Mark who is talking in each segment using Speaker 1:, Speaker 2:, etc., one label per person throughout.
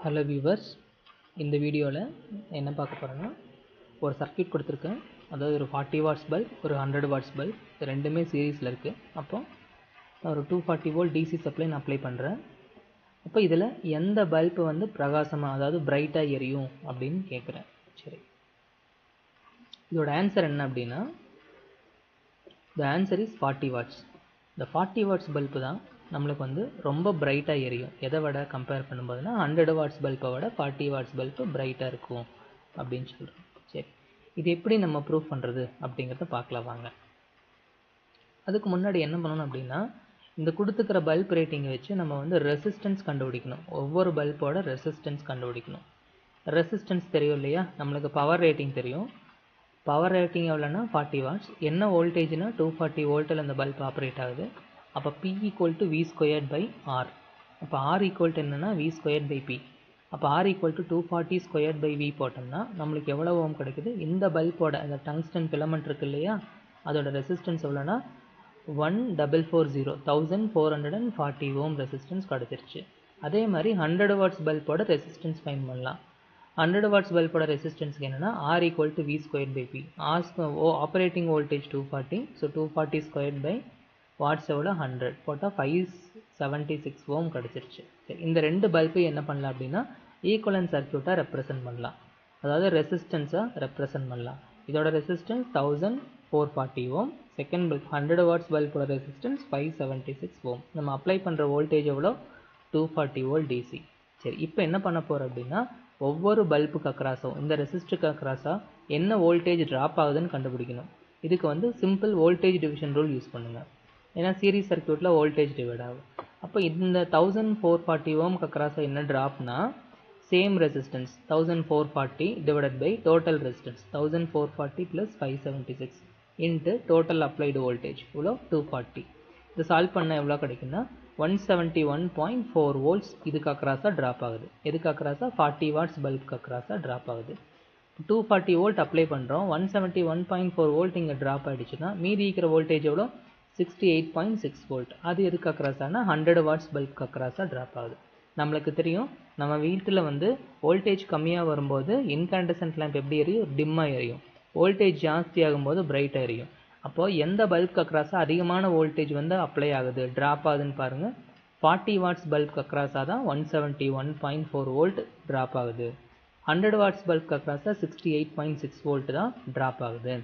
Speaker 1: Hello viewers இந்த வீடியோவில் என்ன பார்க்க போகிறேன்னா ஒரு சர்க்யூட் கொடுத்துருக்கேன். அதாவது ஒரு ஃபார்ட்டி வாட்ஸ் பல்ப் ஒரு ஹண்ட்ரட் வாட்ஸ் பல்ப் இது ரெண்டுமே சீரீஸில் இருக்குது அப்போ நான் ஒரு two forty volt DC supply நான் அப்ளை பண்ணுறேன் அப்போ இதில் எந்த பல்பு வந்து பிரகாசமாக அதாவது பிரைட்டாக எரியும் அப்படின்னு கேட்குறேன் சரி. இதோட ஆன்சர் என்ன அப்படின்னா the answer is forty watts இந்த ஃபார்ட்டி வாட்ஸ் பல்பு தான் நம்மளுக்கு வந்து ரொம்ப பிரைட்டாக எரியும். எதை விட கம்பேர் பண்ணும்போதுனா ஹண்ட்ரட் வாட்ஸ் பல்பை விட ஃபார்ட்டி வாட்ஸ் பல்பு பிரைட்டாக இருக்கும் அப்படின்னு சொல்கிறோம் சரி. இது எப்படி நம்ம ப்ரூவ் பண்ணுறது அப்படிங்கிறத பார்க்கலாம் வாங்க. அதுக்கு முன்னாடி என்ன பண்ணணும் அப்படின்னா இந்த கொடுத்துக்கிற பல்ப் ரேட்டிங்கை வச்சு நம்ம வந்து ரெசிஸ்டன்ஸ் கண்டுபிடிக்கணும். ஒவ்வொரு பல்போட ரெசிஸ்டன்ஸ் கண்டுபிடிக்கணும். ரெசிஸ்டன்ஸ் தெரியும் இல்லையா? நம்மளுக்கு பவர் ரேட்டிங் தெரியும். பவர் ரேட்டிங் எவ்வளோன்னா ஃபார்ட்டி வாட்ஸ் என்ன வோல்டேஜ்னா டூ ஃபார்ட்டி வோல்ட்டில் அந்த பல்ப் ஆப்ரேட் ஆகுது. அப்போ P equal to V squared by R அப்போ ஆர் ஈக்குவல் டு என்னென்னா வி ஸ்கொயர்ட் பை பி அப்போ R equal to two forty squared by V போட்டோம்னா நம்மளுக்கு எவ்வளோ ஓம் கிடைக்குது? இந்த பல்போட அந்த டங்ஸ்டன் ஃபிலமெண்ட் இருக்கு இல்லையா? அதோட ரெசிஸ்டன்ஸ் எவ்வளோனா one double four zero thousand four hundred and forty ohm resistance கிடச்சிருச்சு. அதே மாதிரி ஹண்ட்ரட் வாட்ஸ் பல்போட ரெசிஸ்டன்ஸ் ஃபைன் பண்ணலாம். ஹண்ட்ரட் வாட்ஸ் பல்போட ரெசிஸ்டன்ஸ்க்கு என்னென்னா R equal to V square by P R oh operating voltage two forty so two forty square by watts எவ்வளோ hundred போட்டால் ஃபைவ் செவன்ட்டி சிக்ஸ் ஓம் கிடச்சிருச்சு. சரி இந்த ரெண்டு பல்பையும் என்ன பண்ணலாம் அப்படின்னா ஈக்குவலன் சர்க்கியூட்டாக ரெப்ரசன்ட் பண்ணலாம். அதாவது ரெசிஸ்டன்ஸாக ரெப்ரசன்ட் பண்ணலாம். இதோட resistance thousand four forty ohm. Second bulb hundred watts பல்போட resistance five seventy six ohm. நம்ம அப்ளை பண்ணுற வோல்டேஜ் எவ்வளோ? டூ ஃபார்ட்டி ஓல் டிசி சரி இப்போ என்ன பண்ண போகிறோம் அப்படின்னா ஒவ்வொரு பல்புக்கு அக்ராஸும் இந்த ரெசிஸ்டருக்கு அக்ராஸாக என்ன வோல்டேஜ் ட்ராப் ஆகுதுன்னு கண்டுபிடிக்கணும். இதுக்கு வந்து simple voltage division rule use பண்ணுங்கள் ஏன்னா சீரிஸ் சர்க்கியூட்டில் வோல்டேஜ் டிவைட் ஆகும். அப்போ இந்த தௌசண்ட் ஃபோர் ஃபார்ட்டி ஓம்க்கு அக்ராஸாக என்ன ட்ராப்னா same resistance thousand four forty divided by total resistance thousand four forty plus five seventy six into total applied voltage இவ்வளோ டூ ஃபார்ட்டி இது சால்வ் பண்ண எவ்வளோ கிடைக்குன்னா one seventy one point four volts இதுக்கு அக்ராஸாக drop ஆகுது. எதுக்கு அக்ராஸாக ஃபார்ட்டி வாட்ஸ் பல்புக்கு அக்ராஸாக ட்ராப் ஆகுது. டூ ஃபார்ட்டி வோல்ட் அப்ளை பண்ணுறோம் one seventy one point four volt இங்கே ட்ராப் ஆகிடுச்சுன்னா மீதி இருக்கிற வோல்டேஜ் எவ்வளோ sixty eight point six volt அது எதுக்கு அக்ராஸ் ஆனால் ஹண்ட்ரட் வாட்ஸ் பல்ப் அக்ராஸாக ட்ராப் ஆகுது. நம்மளுக்கு தெரியும் நம்ம வீட்டில் வந்து வோல்டேஜ் கம்மியாக வரும்போது இன்கண்டசன்ட் லேம்ப் எப்படி எரியும்? டிம்மாக எரியும். வோல்டேஜ் ஜாஸ்தி ஆகும்போது பிரைட்டாக எரியும். அப்போது எந்த பல்ப் அக்ராஸாக அதிகமான வோல்டேஜ் வந்து அப்ளை ஆகுது? ட்ராப் ஆகுதுன்னு பாருங்கள் ஃபார்ட்டி வாட்ஸ் பல்ப் அக்ராஸாக தான் one seventy one point four volt drop ஆகுது. Hundred watts bulb அக்ராஸாக sixty eight point six volt தான் ட்ராப் ஆகுது.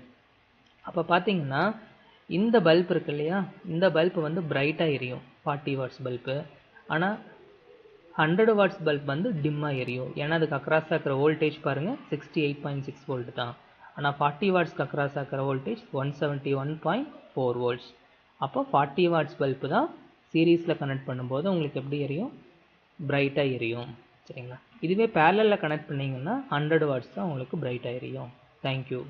Speaker 1: அப்போ பார்த்தீங்கன்னா இந்த பல்ப் இருக்கு இல்லையா? இந்த பல்ப் வந்து பிரைட்டாக எரியும். ஃபார்ட்டி வாட்ஸ் பல்ப்பு ஆனால் ஹண்ட்ரட் வாட்ஸ் பல்ப் வந்து டிம்மாக எரியும். ஏன்னா அதுக்கு அக்ராஸ் இருக்கிற வோல்டேஜ் பாருங்கள் sixty eight point six volt தான். ஆனால் ஃபார்ட்டி வாட்ஸ்க்கு அக்ராஸ் இருக்கிற voltage one seventy one point four volts அப்போ ஃபார்ட்டி வாட்ஸ் பல்ப்பு தான் சீரீஸில் கனெக்ட் பண்ணும்போது உங்களுக்கு எப்படி எரியும்? பிரைட்டாக எரியும். சரிங்களா? இதுவே பேரலில் கனெக்ட் பண்ணிங்கன்னா ஹண்ட்ரட் வாட்ஸ் தான் உங்களுக்கு பிரைட்டாக எரியும். தேங்க்யூ